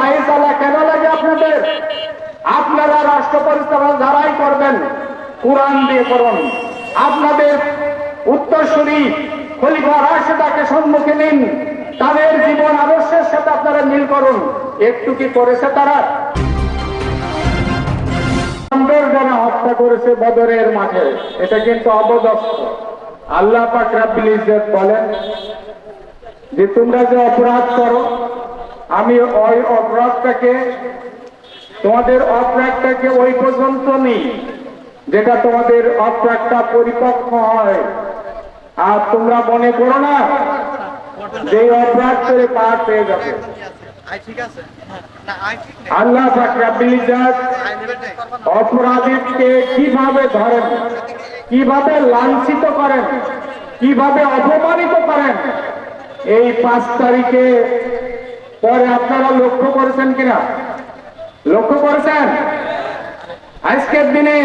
বাইশালা কেন লাগে আপনাদের? আপনারা রাষ্ট্র পরিচালনা যারাই করবেন, কোরআন দিয়ে করুন। আপনাদের উত্তরসূরি খলিফা রাশেদাকে সম্মুখে নিন, তাদের জীবন আদর্শের সাথে আপনারা মিল করুন। একটু কি করেছে তারা? হত্যা করেছে বদরের মাঠে। এটা কিন্তু অবদস্ত। আল্লাহ পাক বলেন যে তোমরা যে অপরাধ করো আমি ওই অপরাধটাকে, তোমাদের অপরাধটাকে ওই পর্যন্ত নেই যেটা তোমাদের অপরাধটা পরিপক্ক হয়। আর তোমরা মনে করো না যে অপরাধ করে পার পেয়ে যাবে। আল্লাহ অপরাধীকে কীভাবে ধরেন, কীভাবে লাঞ্ছিত করেন, কীভাবে অপমানিত করেন, এই পাঁচ তারিখে পরে আপনারা লক্ষ্য করেছেন কিনা? লক্ষ্য করেছেন? আজকের দিনে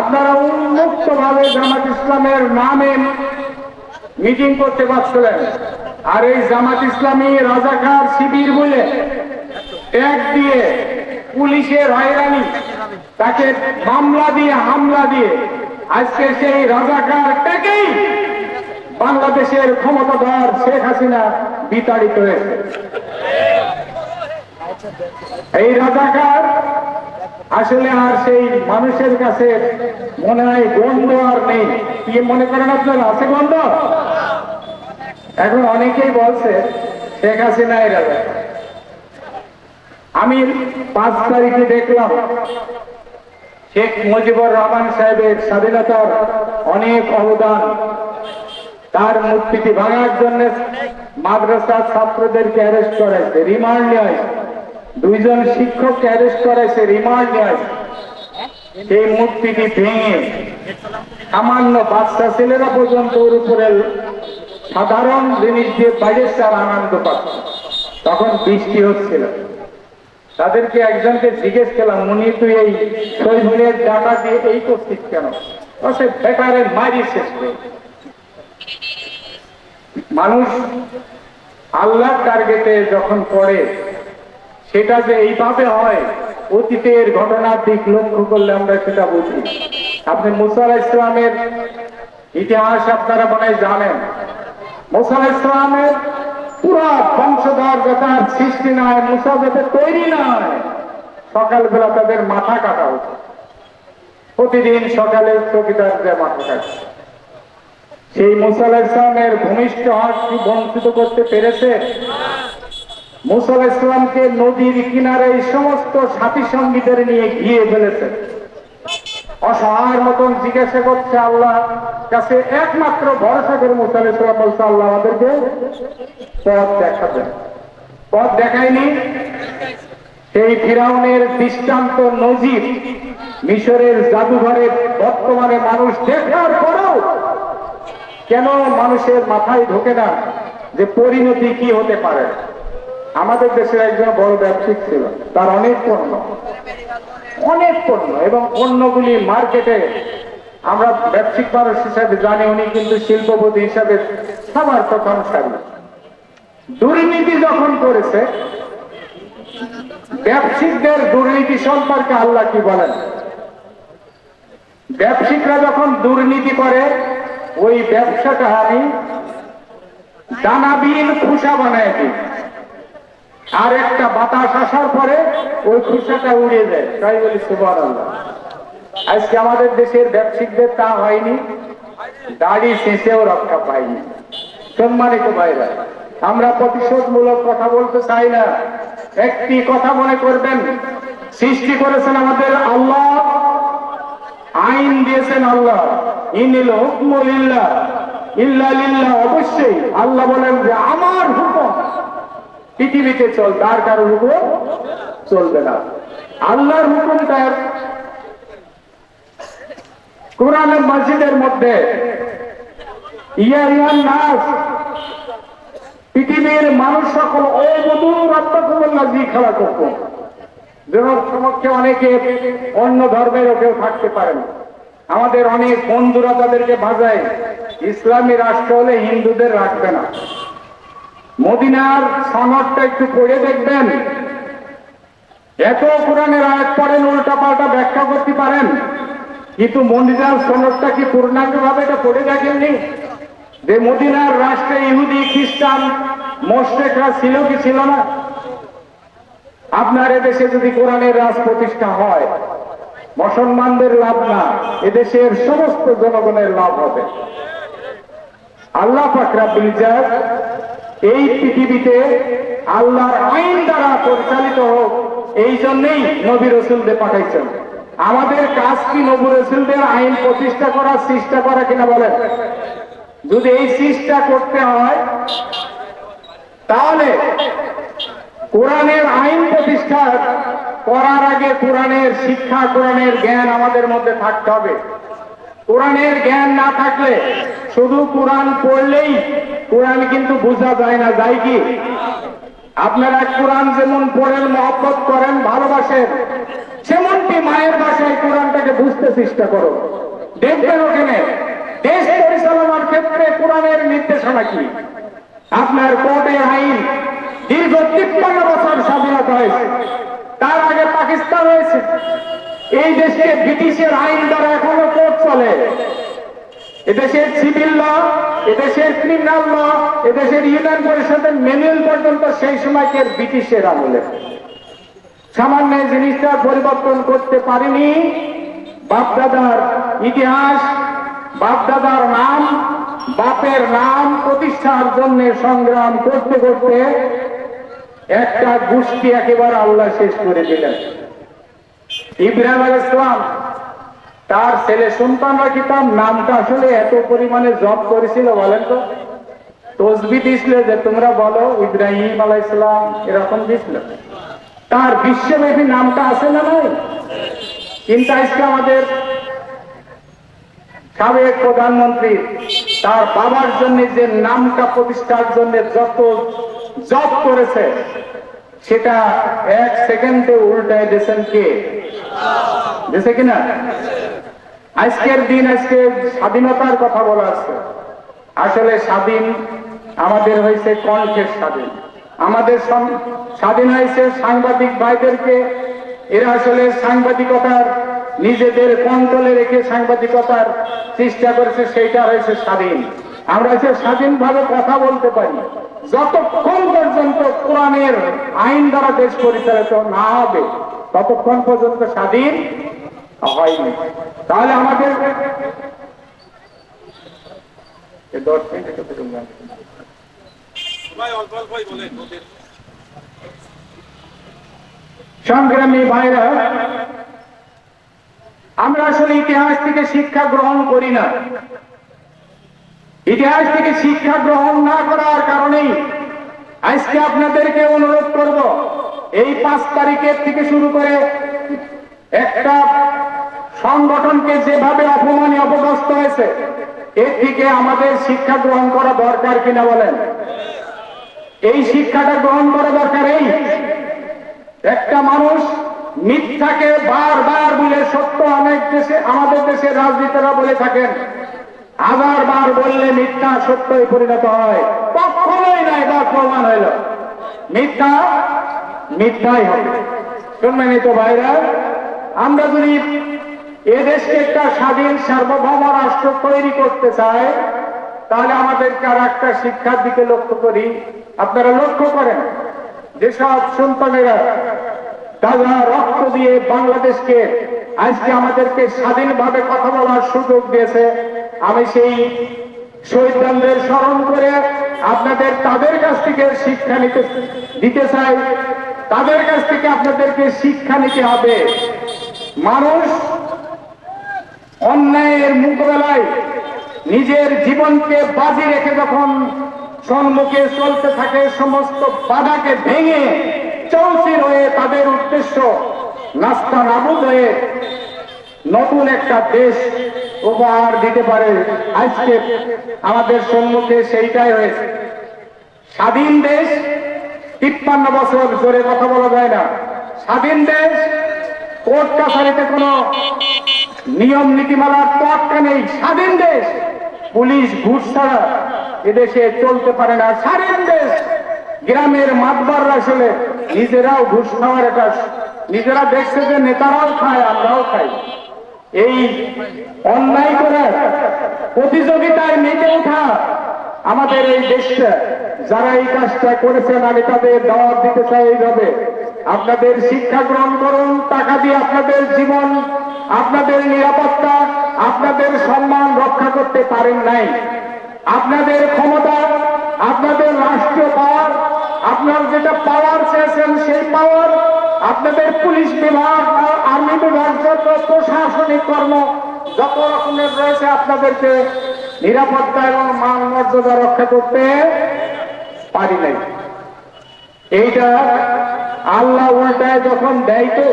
আপনারা উন্মুক্ত ভাবে জামাত ইসলামের নামে মিটিং করতে পারছিলেন। আর এই জামাত ইসলামী রাজাকার শিবির বলে ট্যাগ দিয়ে পুলিশের হয়রানি, তাকে মামলা দিয়ে হামলা দিয়ে আজকে সেই রাজাকার ট্যাগেই বাংলাদেশের ক্ষমতাধর শেখ হাসিনা বিতাড়িত হয়েছে। এই রাজাকার আসলে আর সেই মানুষের কাছে মনে হয় গন্ধ আর নেই। কি মনে করেন আপনারা? আছে গন্ধ এখন অনেকেই বলছে, শেখ হাসিনা এই রাজাকার আমি পাঁচ তারিখে দেখলাম, শেখ মুজিবুর রহমান সাহেবের স্বাধীনতার অনেক অবদান, তার মূর্তিটি ভাঙার জন্য মাদ্রাসার ছাত্রদেরকে অ্যারেস্ট করাইছে রিমান্ড নেয়। দুইজন শিক্ষককে অ্যারেস্ট করাইছে রিমান্ড নেয়। সেই মূর্তিটি ভেঙে সামান্য বাচ্চা ছেলেরা পর্যন্ত ওর উপরে সাধারণ জিনিস দিয়ে বাইরের তার আনন্দ পাচ্ছে। তখন বৃষ্টি হচ্ছিল। তাদেরকে একজনকে জিজ্ঞেস করলাম উনি তুই এই শৈভনের ডাটা দিয়ে এই করছিস কেন? বেকারের মারি শেষ মানুষ আল্লাহ টার্গেটে যখন পড়ে, সেটা যে এইভাবে হয়, অতীতের ঘটনার দিক লক্ষ্য করলে আমরা সেটা বুঝি। আপনি মুসা ইসলামের ইতিহাস আপনারা মনে জানেন। মুসা আলাহ ইসলামের পুরা বংশধর যথার সৃষ্টি না হয় মুসা যাতে তৈরি না হয় সকালবেলা তাদের মাথা কাটা হতো প্রতিদিন সকালে চকিদারদের মাথা কাটে। সেই মুসা আলাহ ইসলামের ভূমিষ্ঠ হক কি বঞ্চিত করতে পেরেছে? মুসা আলাহ ইসলামকে নদীর কিনারে এই সমস্ত সাথী সঙ্গীদের নিয়ে গিয়ে ফেলেছে। অসহায়ের মতন জিজ্ঞাসা করছে আল্লাহ, কাছে একমাত্র ভরসা করে মুসা আলাহ ইসলাম বলছে, আল্লাহ আমাদেরকে পথ দেখাবেন। পথ দেখায়নি। সেই ফিরাউনের দৃষ্টান্ত নজির মিশরের জাদুঘরে বর্তমানে মানুষ দেখার পরেও কেন মানুষের মাথায় ঢোকে না যে পরিণতি কি হতে পারে? আমাদের দেশের একজন বড় ব্যবসায়িক ছিল, তার অনেক পণ্য অনেক পণ্য, এবং পণ্যগুলি মার্কেটে আমরা ব্যবসায়িক মানুষ হিসাবে জানি, উনি কিন্তু শিল্পপতি হিসাবে সবার প্রথম সারি দুর্নীতি যখন করেছে, ব্যবসায়িকদের দুর্নীতি সম্পর্কে আল্লাহ কি বলেন? ব্যবসায়িকরা যখন দুর্নীতি করে ওই ব্যবসাটা আমি দানাবিহীন খুশা বানায় দিই আর একটা বাতাস আসার পরে ওই খুশাটা উড়ে যায়। তাই বলি সুবার আজকে আমাদের দেশের ব্যবসায়িকদের তা হয়নি, দাড়ি শেষেও রক্ষা পাইনি। সম্মানিত ভাইরা, আমরা প্রতিশোধমূলক কথা বলতে চাই না। একটি কথা মনে করবেন, সৃষ্টি করেছেন আমাদের আল্লাহ দিয়েছেন আল্লাহ। ইনিল হুকমুল ইল্লাহ ইল্লা লিল্লাহ অবশ্যই আল্লাহ বলেন যে আমার হুকুম পৃথিবীতে চল তার কারও হুকুম চলবে না। আল্লাহর হুকুমটা কোরআনের মসজিদের মধ্যে ইয়া ইয়ান নাস, পৃথিবীর মানুষ সকল অবধূর আত্মকুমল্লা জি খেলা করতো। যেমন সমক্ষে অনেকে অন্য ধর্মেরও কেউ থাকতে পারেন আমাদের অনেক বন্ধুরা তাদেরকে ভাজায় ইসলামী রাষ্ট্র হলে হিন্দুদের রাখবে না। মদিনার সনদটা একটু পড়ে দেখবেন। এত কোরআনের আয়াত পড়েন উল্টা পাল্টা ব্যাখ্যা করতে পারেন, কিন্তু মন্দিরাল সনদটা কি পূর্ণাঙ্গ ভাবে এটা পড়ে দেখেননি? যে মদিনার রাষ্ট্রে ইহুদি, খ্রিস্টান, মোশেকরা ছিল কি ছিল না? আপনার এদেশে যদি কোরআনের রাজ প্রতিষ্ঠা হয় মুসলমানদের লাভ না, এদেশের সমস্ত জনগণের লাভ হবে। আল্লাহ ফাকরাবুল ইজাজ এই পৃথিবীতে আল্লাহর আইন দ্বারা পরিচালিত হোক, এই জন্যই নবী রসুলদের পাঠাইছেন। আমাদের কাজ কি নবী রসুলদের আইন প্রতিষ্ঠা করার চেষ্টা করা কিনা বলেন? যদি এই চেষ্টা করতে হয়, তাহলে কোরআনের আইন প্রতিষ্ঠা করার আগে কোরআনের শিক্ষা, কোরআনের জ্ঞান আমাদের মধ্যে থাকতে হবে। কোরআনের জ্ঞান না থাকলে শুধু কোরআন পড়লেই কোরআন কিন্তু বোঝা যায় না, যায় কি? আপনারা কোরআন যেমন পড়েন, মহব্বত করেন, ভালোবাসেন, সেমনটি মায়ের ভাষায় কোরআনটাকে বুঝতে চেষ্টা করো। দেখবেন ওখানে দেশ পরিচালনার ক্ষেত্রে কোরআনের নির্দেশনা কি? আপনার কোর্টের আইন দীর্ঘ তিপ্পান্ন বছর স্বাধীনতা হয়েছে। তার আগে পাকিস্তান হয়েছে এই দেশে ব্রিটিশের আইন দ্বারা এখনও কোর্ট চলে। এদেশের সিভিল ল এদেশের ক্রিমিনাল ল এদেশের ইউনিয়ন পরিষদের ম্যানুয়াল পর্যন্ত সেই সময়কের ব্রিটিশের আমলে। সামান্য জিনিসটা পরিবর্তন করতে পারিনি। বাপদাদার ইতিহাস, বাপদাদার নাম, বাপের নাম প্রতিষ্ঠার জন্য সংগ্রাম করতে করতে একটা গোষ্ঠী একেবারে আল্লাহ শেষ করে দিলেন। ইব্রাহিম আল ইসলাম তার ছেলে সন্তানরা কি তার নামটা আসলে এত পরিমাণে জব করেছিল বলেন তো? তসবি দিছিল যে তোমরা বলো ইব্রাহিম আলাহ ইসলাম এরকম দিছিল। তার বিশ্বব্যাপী নামটা আছে না নাই? কিন্তু আজকে আমাদের সাবেক প্রধানমন্ত্রী তার বাবার জন্য যে নামটা প্রতিষ্ঠার জন্য যত জব করেছে, সেটা এক সেকেন্ডে উল্টায় দিয়েছেন কে? দিয়েছে কিনা? আজকের দিন, আজকে স্বাধীনতার কথা বলা আছে। আসলে স্বাধীন আমাদের হয়েছে কণ্ঠের স্বাধীন। আমাদের স্বাধীন হয়েছে সাংবাদিক ভাইদেরকে। এরা আসলে সাংবাদিকতার, নিজেদের কন্ট্রোলে রেখে সাংবাদিকতার চেষ্টা করেছে, সেইটা হয়েছে স্বাধীন। আমরা হচ্ছে স্বাধীনভাবে কথা বলতে পারি। যতক্ষণ পর্যন্ত কোরআনের আইন দ্বারা দেশ পরিচালিত না হবে ততক্ষণ পর্যন্ত স্বাধীন হয়নি। তাহলে আমাদের দশ মিনিট। সংগ্রামী ভাইরা আমরা আসলে ইতিহাস থেকে শিক্ষা গ্রহণ করি না। ইতিহাস থেকে শিক্ষা গ্রহণ না করার কারণেই আজকে আপনাদেরকে অনুরোধ করব, এই পাঁচ তারিখের থেকে শুরু করে একটা সংগঠনকে যেভাবে অপমানে অপদস্থ হয়েছে, এর থেকে আমাদের শিক্ষা গ্রহণ করা দরকার কিনা বলেন? এই শিক্ষাটা গ্রহণ করা দরকার এই একটা মানুষ মিথ্যাকে বারবার বলে সত্য অনেক দেশে, আমাদের দেশের রাজনীতিরা বলে থাকেন হাজার বার বললে মিথ্যা সত্যই পরিণত হয়। কখনোই নয় বা প্রমাণ হইল। মিথ্যা, মিথ্যাই হবে। শুনবেন তো ভাইরা, আমরা যদি এদেশকে একটা স্বাধীন সার্বভৌম রাষ্ট্র তৈরি করতে চাই, তাহলে আমাদেরকে আর একটা শিক্ষার দিকে লক্ষ্য করি। আপনারা লক্ষ্য করেন, যেসব সন্তানেরা তারা রক্ত দিয়ে বাংলাদেশকে আজকে আমাদেরকে স্বাধীনভাবে কথা বলার সুযোগ দিয়েছে আমি সেই শহীদদের স্মরণ করে আপনাদের তাদের কাছ থেকে শিক্ষা নিতে দিতে চাই। তাদের কাছ থেকে আপনাদেরকে শিক্ষা নিতে হবে। মানুষ অন্যায়ের মোকাবেলায় নিজের জীবনকে বাজি রেখে যখন সম্মুখে চলতে থাকে, সমস্ত বাধাকে ভেঙে চৌচির হয়ে তাদের উদ্দেশ্য নাস্তা নাবুদ হয়ে নতুন একটা দেশ উপহার দিতে পারে। আজকে আমাদের সম্মুখে সেইটাই হয়েছে। স্বাধীন দেশ তিপ্পান্ন বছর জোরে কথা বলা যায় না। স্বাধীন দেশ, কোর্ট কাছারিতে কোনো নিয়ম, নীতিমালার তোয়াক্কা নেই। স্বাধীন দেশ, পুলিশ ঘুষ ছাড়া এদেশে চলতে পারে না। স্বাধীন দেশ, গ্রামের মাতবার আসলে নিজেরাও ঘুষ খাওয়ার একটা নিজেরা দেখছে যে নেতারাও খায়, আমরাও খাই। এই অন্যায় করে প্রতিযোগিতায় মেতে ওঠা আমাদের এই দেশটা, যারা এই কাজটা করেছেন, আমি তাদের দাওয়াত দিতে চাই এইভাবে। আপনাদের শিক্ষা গ্রহণ করুন, টাকা দিয়ে আপনাদের জীবন, আপনাদের নিরাপত্তা, আপনাদের সম্মান রক্ষা করতে পারেন নাই। আপনাদের ক্ষমতা, আপনাদের রাষ্ট্রীয় পাওয়ার আপনার যেটা পাওয়ার চেয়েছেন, সেই পাওয়ার আপনাদের পুলিশ বিভাগ, আর্মি বিভাগ, যত প্রশাসনিক কর্ম, যত রকমের রয়েছে আপনাদেরকে নিরাপত্তা এবং মান মর্যাদা রক্ষা করতে পারি নাই। এইটা আল্লাহ উল্টায় যখন দেয় তো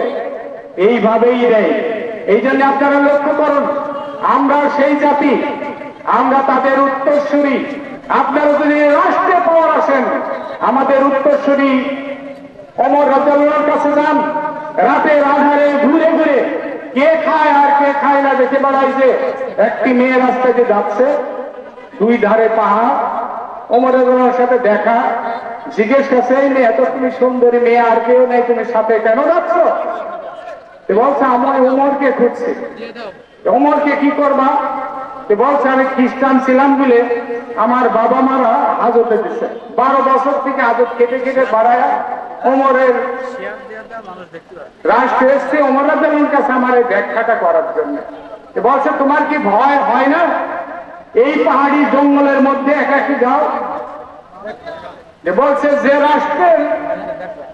এইভাবেই দেয়। এই জন্য আপনারা লক্ষ্য করুন, আমরা সেই জাতি, আমরা তাদের উত্তরসূরি। আপনারা যদি রাষ্ট্রে পাওয়ার আসেন, আমাদের উত্তরসূরি অমর রাজ্লার কাছে যান। রাতের আধারে ঘুরে ঘুরে কে খায় আর কে খায় না দেখে বেড়াইছে একটি মেয়ে রাস্তায় যে যাচ্ছে, দুই ধারে পাহাড়। অমরের সাথে দেখা, জিজ্ঞেস করছে, এই মেয়ে, এত তুমি সুন্দরী মেয়ে, আর কেউ নেই, তুমি সাথে কেন যাচ্ছ? বলছে আমার উমরকে খুঁজছে। উমরকে কি করবা? বলছে, আমি খ্রিস্টান ছিলাম বলে আমার বাবা মারা হাজতে দিছে। বারো বছর থেকে হাজত কেটে কেটে বাড়ায় ওমরের রাষ্ট্র এসছে ওমরাদের কাছে আমার এই ব্যাখ্যাটা করার জন্য। বলছে, তোমার কি ভয় হয় না? এই পাহাড়ি জঙ্গলের মধ্যে একা একটু যাও। বলছে, যে রাষ্ট্রের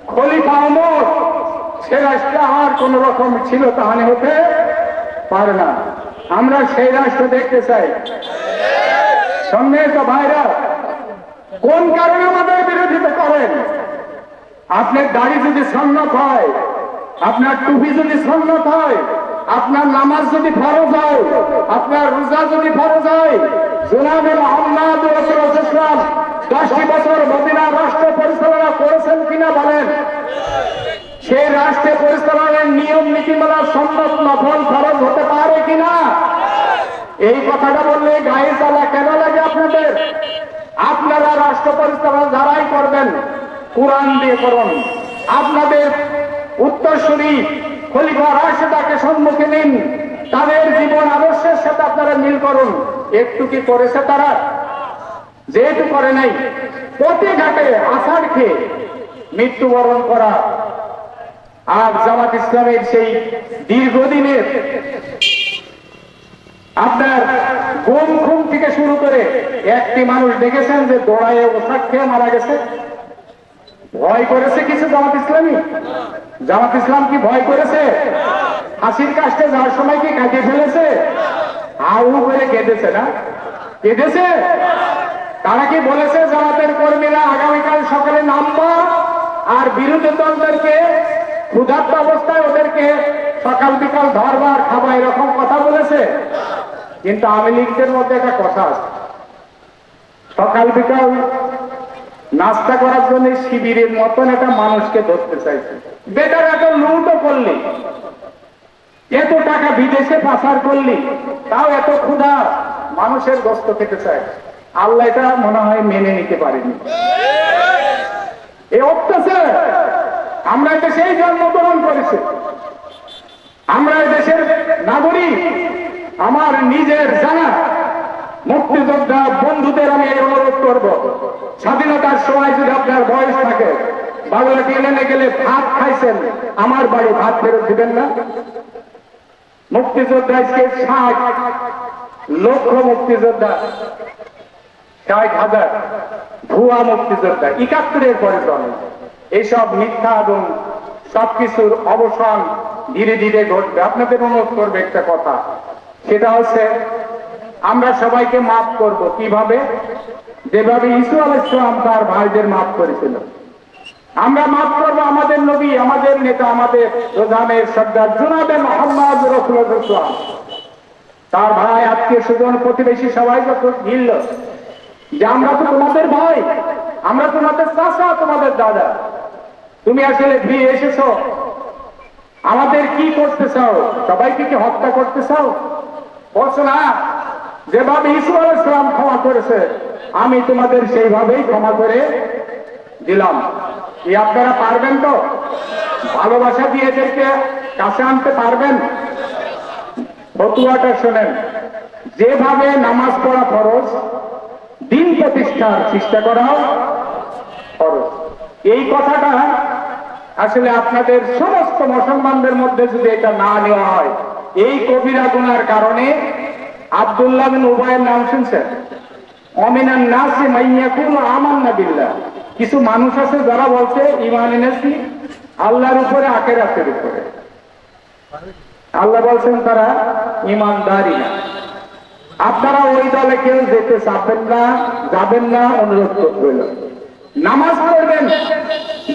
খলিফা অমর সে রাষ্ট্রে আর কোন রকম ছিল তাহলে হতে পারে না। আমরা সেই রাষ্ট্র দেখতে চাই। সম্মিলিত ভাইরা, কোন কারণে আমাদের বিরোধিতা করেন? আপনার দাড়ি যদি সন্ন্যত হয়, আপনার টুপি যদি সন্ন্যত হয়, আপনার নামাজ যদি ফরজ হয়, আপনার রোজা যদি ফরজ হয় জুনাবে মোহাম্মদ রসুলাম দশটি বছর মদিনা রাষ্ট্র পরিচালনা করেছেন কিনা বলেন? সেই রাষ্ট্রে পরিচালনার নিয়ম নীতিমালা সম্মত নফল ফরজ হতে পারে কিনা? এই কথাটা বললে গায়ে চালা কেন লাগে আপনাদের? আপনারা রাষ্ট্র পরিচালনা যারাই করবেন কোরআন দিয়ে করুন। আপনাদের উত্তরসূরি খলিফা রাশেদাকে সম্মুখে নিন। তাদের জীবন আদর্শের সাথে আপনারা মিল করুন। একটু কি করেছে তারা? যেহেতু করে নাই প্রতি ঘাটে আষাঢ় খেয়ে মৃত্যুবরণ করা। আর জামাত ইসলামের সেই দীর্ঘদিনের আপনার গুম খুম থেকে শুরু করে একটি মানুষ দেখেছেন যে দৌড়ায় ওষাদ খেয়ে মারা গেছে? ভয় করেছে কিছু জামাত ইসলামী? জামাত ইসলাম কি ভয় করেছে? হাসির কাজটা যাওয়ার সময় কি কাটিয়ে ফেলেছে? আউ করে কেঁদেছে না? কেঁদেছে? তারা কি বলেছে জামাতের কর্মীরা আগামীকাল সকালে নামবা আর বিরোধী দলদেরকে ক্ষুধার্ত অবস্থায় ওদেরকে সকাল বিকাল ধরবার আর খাবা এরকম কথা বলেছে? কিন্তু আওয়ামী লীগদের মধ্যে একটা কথা আছে। সকাল বিকাল নাস্তা করার জন্য শিবিরের মতন একটা মানুষকে ধরতে চাইছে। বেটার এত লুটও করলি। এত টাকা বিদেশে পাচার করলি। তাও এত ক্ষুধা মানুষের গোস্ত খেতে চায়। আল্লাহ এটা মনে হয় মেনে নিতে পারেনি। এই অত্যাচার। আমরা দেশেই জন্মগ্রহণ করেছি। আমরা দেশের নাগরিক। আমার নিজের জানা। মুক্তিযোদ্ধা বন্ধুদের আমি এই অনুরোধ করব। স্বাধীনতার সময় যদি আপনার বয়স থাকে বাংলা টেনে গেলে ভাত খাইছেন, আমার বাড়ি ভাত ফেরত দিবেন না? মুক্তিযোদ্ধা আজকে ষাট, লক্ষ মুক্তিযোদ্ধা, ষাট হাজার, ভুয়া মুক্তিযোদ্ধা, একাত্তরের পরে জন্ম এইসব মিথ্যা এবং সবকিছুর অবসান ধীরে ধীরে ঘটবে। আপনাদের অনুরোধ করবে একটা কথা, সেটা হচ্ছে আমরা সবাইকে মাফ করব। কীভাবে? যেভাবে ইসু আল ইসলাম তার ভাইদের মাফ করেছিল। আমরা মাফ করব আমাদের নবী, আমাদের নেতা, আমাদের প্রধানের সর্দার জুনাবে মোহাম্মদ রসুল্লাহ তার ভাই, আত্মীয় স্বজন, প্রতিবেশী সবাই মিলল যে আমরা তো তোমাদের ভাই, আমরা তোমাদের চাষা তোমাদের দাদা। তুমি আসলে ফিরে এসেছ। আমাদের কি করতে চাও? সবাইকে কি হত্যা করতে চাও? বলছো না। যেভাবে ঈশ্বর ইসলাম ক্ষমা করেছে, আমি তোমাদের সেইভাবেই ক্ষমা করে দিলাম। কি আপনারা পারবেন তো? ভালোবাসা দিয়ে এদেরকে কাছে আনতে পারবেন? ফতুয়াটা শোনেন। যেভাবে নামাজ পড়া ফরজ, দিন প্রতিষ্ঠার চেষ্টা করাও ফরজ। এই কথাটা আসলে আপনাদের সমস্ত মুসলমানদের মধ্যে যদি এটা না নেওয়া হয়, এই কবিরা গুনার কারণে আব্দুল্লাহ বিন উবায়ের নাম শুনছেন? অমিনান নাসি মাইয়াকুল আমান্না বিল্লাহ। কিছু মানুষ আছে যারা বলছে ইমান এনেছি আল্লাহর উপরে, আখেরাতের উপরে। আল্লাহ বলছেন তারা ইমানদারি না। আপনারা ওই দলে কেউ যেতে চাবেন না, যাবেন না, অনুরোধ করবেন নামাজ পড়বেন,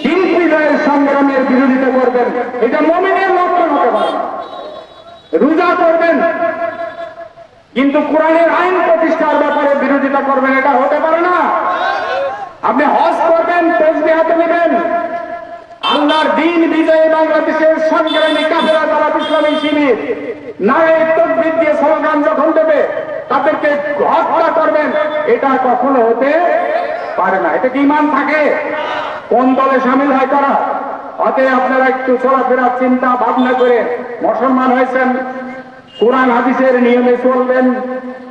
দিন বিজয়ের সংগ্রামের বিরোধিতা করবেন। এটা মমিনের লক্ষণ হতে পারে রোজা করবেন কিন্তু কোরআনের আইন প্রতিষ্ঠার ব্যাপারে বিরোধিতা করবেন, এটা হতে পারে না। আপনি হজ করবেন তসবি হাতে নেবেন। আল্লাহর দিন বিজয়ে বাংলাদেশের সংগ্রামী কাফেরা তারা ইসলামী শিবির নারায় তকবির দিয়ে স্লোগান যখন দেবে, তাদেরকে হত্যা করবেন, এটা কখনো হতে পারে না। এটা কি ইমান থাকে? কোন দলে সামিল হয় তারা? অতএব আপনারা একটু চলাফেরা চিন্তা ভাবনা করে মুসলমান হয়েছেন। কোরআন হাদিসের নিয়মে চলবেন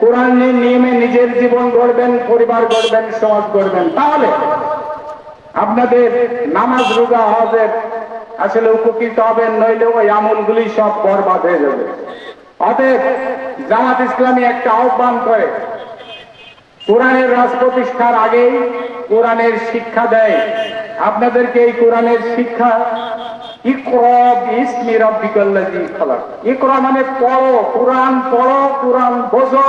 কোরআনের নিয়মে নিজের জীবন গড়বেন, পরিবার গড়বেন, সমাজ গড়বেন। তাহলে আপনাদের নামাজ রোজা হজের আসলে উপকৃত হবেন, নইলে ওই আমলগুলি সব বরবাদ হয়ে যাবে। অতএব জামাত ইসলামী একটা আহ্বান করে, কোরআনের রাজ প্রতিষ্ঠার আগেই কোরআনের শিক্ষা দেয়। আপনাদেরকে এই কোরআনের শিক্ষা খালাক। ইকরা মানে পড়ো কোরআন পড়ো কোরআন বোঝো।